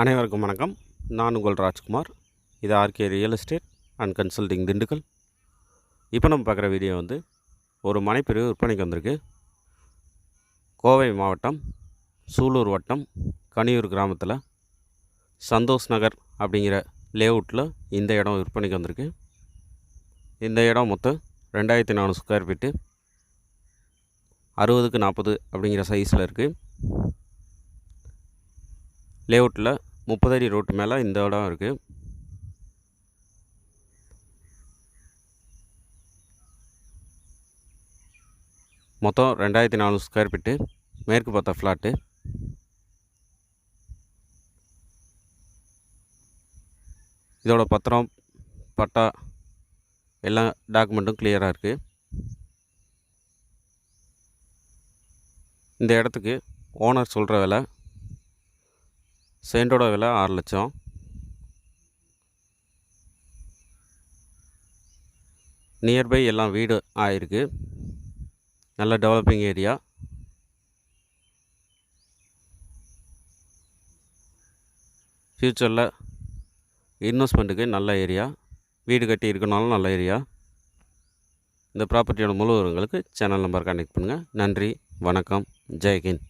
அனைவருக்கும் வணக்கம். நான் உங்கள் ராஜ்குமார். இது RK real estate and consulting Dindigul. இப்போ நம்ம பார்க்குற வீடியோ வந்து ஒரு மனைப்பிரிவு விற்பனைக்கு வந்திருக்கு. கோவை மாவட்டம் சூலூர் வட்டம் கனியூர் கிராமத்தில் சந்தோஷ் நகர் அப்படிங்கிற லேஅவுட்டில் இந்த இடம் விற்பனைக்கு வந்திருக்கு. இந்த இடம் மொத்தம் ரெண்டாயிரத்தி நானூறு ஸ்கொயர் ஃபீட்டு அறுபதுக்கு நாற்பது அப்படிங்கிற சைஸில் இருக்குது லேஅவுட்டில் முப்பது அடி ரோட்டு மேலே இந்த இடம் இருக்குது மொத்தம் ரெண்டாயிரத்தி நானூறு ஸ்கொயர் ஃபீட்டு மேற்கு பார்த்த ஃப்ளாட்டு இதோட பத்திரம் பட்டா எல்லா டாக்குமெண்ட்டும் கிளியராக இருக்குது இந்த இடத்துக்கு ஓனர் சொல்கிற விலை. சென்டோட விலை ஆறு லட்சம். நியர்பை எல்லாம் வீடு ஆயிருக்கு. நல்ல டெவலப்பிங் ஏரியா ஃப்யூச்சரில் இன்வெஸ்ட்மெண்ட்டுக்கு நல்ல ஏரியா வீடு கட்டி இருக்கனாலும் நல்ல ஏரியா இந்த ப்ராப்பர்ட்டியோட முழுவதுங்களுக்கு சேனல் நம்பர் கனெக்ட் பண்ணுங்கள் நன்றி வணக்கம். ஜெய்ஹிந்த்.